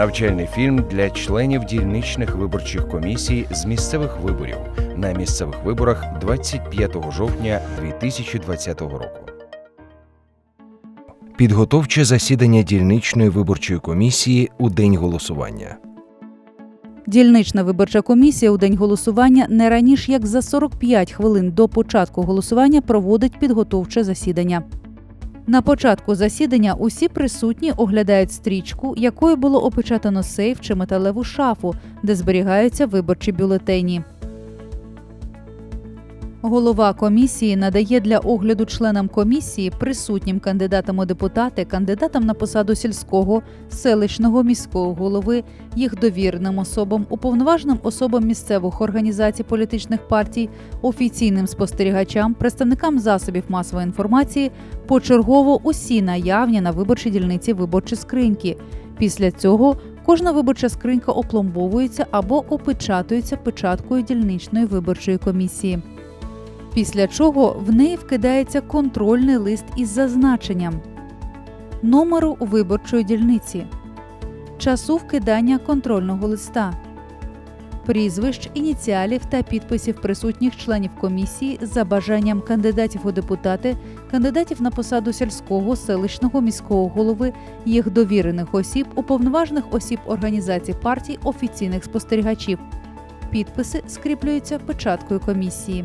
Навчальний фільм для членів дільничних виборчих комісій з місцевих виборів на місцевих виборах 25 жовтня 2020 року. Підготовче засідання дільничної виборчої комісії у день голосування. Дільнична виборча комісія у день голосування не раніше як за 45 хвилин до початку голосування проводить підготовче засідання. На початку засідання усі присутні оглядають стрічку, якою було опечатано сейф чи металеву шафу, де зберігаються виборчі бюлетені. Голова комісії надає для огляду членам комісії, присутнім кандидатам у депутати, кандидатам на посаду сільського, селищного міського голови, їх довіреним особам, уповноваженим особам місцевих організацій політичних партій, офіційним спостерігачам, представникам засобів масової інформації почергово усі наявні на виборчій дільниці виборчі скриньки. Після цього кожна виборча скринька опломбовується або опечатується печаткою дільничної виборчої комісії. Після чого в неї вкидається контрольний лист із зазначенням номеру виборчої дільниці, часу вкидання контрольного листа, прізвищ, ініціалів та підписів присутніх членів комісії за бажанням кандидатів у депутати, кандидатів на посаду сільського, селищного міського голови, їх довірених осіб, уповноважених осіб організацій партій, офіційних спостерігачів. Підписи скріплюються печаткою комісії.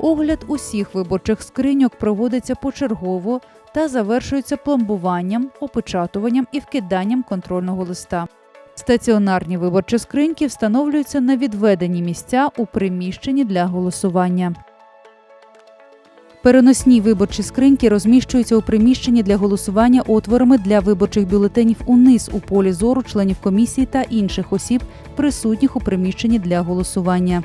Огляд усіх виборчих скриньок проводиться почергово та завершується пломбуванням, опечатуванням і вкиданням контрольного листа. Стаціонарні виборчі скриньки встановлюються на відведені місця у приміщенні для голосування. Переносні виборчі скриньки розміщуються у приміщенні для голосування отворами для виборчих бюлетенів униз у полі зору членів комісії та інших осіб, присутніх у приміщенні для голосування.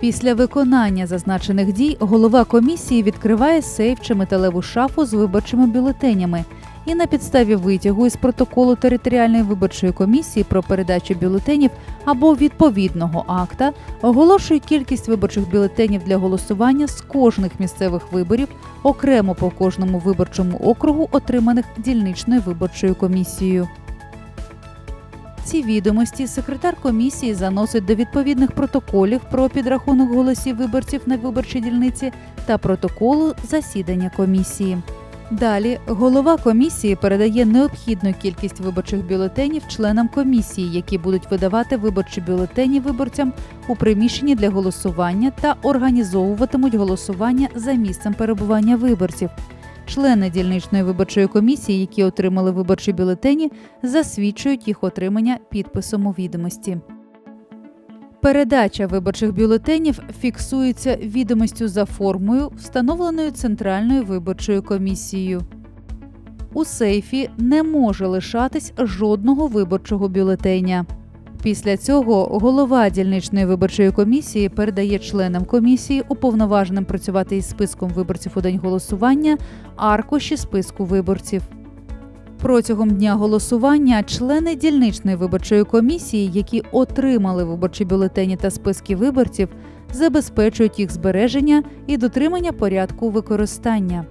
Після виконання зазначених дій голова комісії відкриває сейф чи металеву шафу з виборчими бюлетенями і на підставі витягу із протоколу територіальної виборчої комісії про передачу бюлетенів або відповідного акта оголошує кількість виборчих бюлетенів для голосування з кожних місцевих виборів окремо по кожному виборчому округу, отриманих дільничною виборчою комісією. Ці відомості секретар комісії заносить до відповідних протоколів про підрахунок голосів виборців на виборчій дільниці та протоколу засідання комісії. Далі голова комісії передає необхідну кількість виборчих бюлетенів членам комісії, які будуть видавати виборчі бюлетені виборцям у приміщенні для голосування та організовуватимуть голосування за місцем перебування виборців. Члени дільничної виборчої комісії, які отримали виборчі бюлетені, засвідчують їх отримання підписом у відомості. Передача виборчих бюлетенів фіксується відомістю за формою, встановленою Центральною виборчою комісією. У сейфі не може лишатись жодного виборчого бюлетеня. Після цього голова дільничної виборчої комісії передає членам комісії, уповноваженим працювати із списком виборців у день голосування, аркуші списку виборців. Протягом дня голосування члени дільничної виборчої комісії, які отримали виборчі бюлетені та списки виборців, забезпечують їх збереження і дотримання порядку використання.